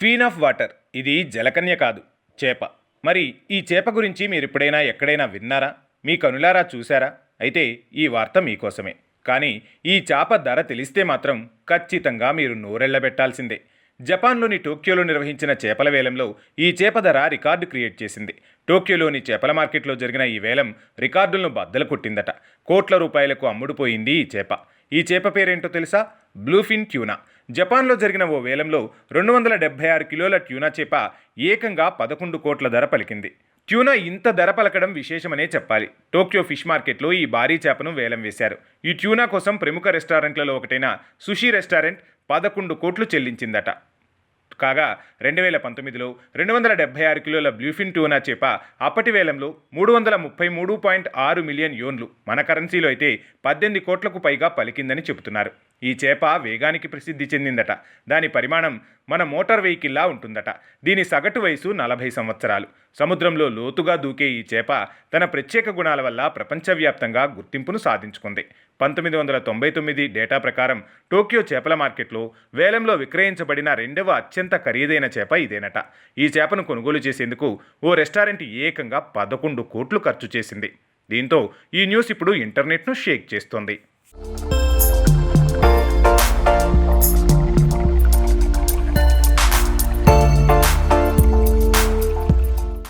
Queen of water. ఇది జలకన్య కాదు చేప. మరి ఈ చేప గురించి మీరు ఎప్పుడైనా ఎక్కడైనా విన్నారా? మీ కనులారా చూశారా? అయితే ఈ వార్త మీకోసమే. కానీ ఈ చేప ధర తెలిస్తే మాత్రం ఖచ్చితంగా మీరు నోరెళ్ళబెట్టాల్సిందే జపాన్లోని టోక్యోలో నిర్వహించిన చేపల వేలంలో ఈ చేప ధర రికార్డు క్రియేట్ చేసింది. టోక్యోలోని చేపల మార్కెట్లో జరిగిన ఈ వేలం రికార్డులను బద్దలు కొట్టిందట. కోట్ల రూపాయలకు అమ్ముడుపోయింది ఈ చేప. ఈ చేప పేరేంటో తెలుసా? Bluefin tuna. జపాన్లో జరిగిన ఓ వేలంలో రెండు వందల డెబ్బై ఆరు కిలోల ట్యూనా చేప ఏకంగా పదకొండు కోట్ల ధర పలికింది. ట్యూనా ఇంత ధర పలకడం విశేషమనే చెప్పాలి. టోక్యో ఫిష్ మార్కెట్లో ఈ భారీ చేపను వేలం వేశారు. ఈ ట్యూనా కోసం ప్రముఖ రెస్టారెంట్లలో ఒకటైన సుషీ రెస్టారెంట్ పదకొండు కోట్లు చెల్లించిందట. కాగా రెండు వేల పంతొమ్మిదిలో రెండు వందల డెబ్బై ఆరు కిలోల బ్లూఫిన్ టూనా చేప అప్పటి వేలంలో మూడు వందల ముప్పై మూడు పాయింట్ ఆరు మిలియన్ యోన్లు మన కరెన్సీలో అయితే పద్దెనిమిది కోట్లకు పైగా పలికిందని చెబుతున్నారు. ఈ చేప వేగానికి ప్రసిద్ధి చెందిందట. దాని పరిమాణం మన మోటార్ వెహికల్లా ఉంటుందట. దీని సగటు వయసు నలభై సంవత్సరాలు. సముద్రంలో లోతుగా దూకే ఈ చేప తన ప్రత్యేక గుణాల వల్ల ప్రపంచవ్యాప్తంగా గుర్తింపును సాధించుకుంది. పంతొమ్మిది వందల తొంభై తొమ్మిది డేటా ప్రకారం టోక్యో చేపల మార్కెట్లో వేలంలో విక్రయించబడిన రెండవ అత్యంత ఖరీదైన చేప ఇదేనట. ఈ చేపను కొనుగోలు చేసేందుకు ఓ రెస్టారెంట్ ఏకంగా పదకొండు కోట్లు ఖర్చు చేసింది. దీంతో ఈ న్యూస్ ఇప్పుడు ఇంటర్నెట్ను షేక్ చేస్తోంది.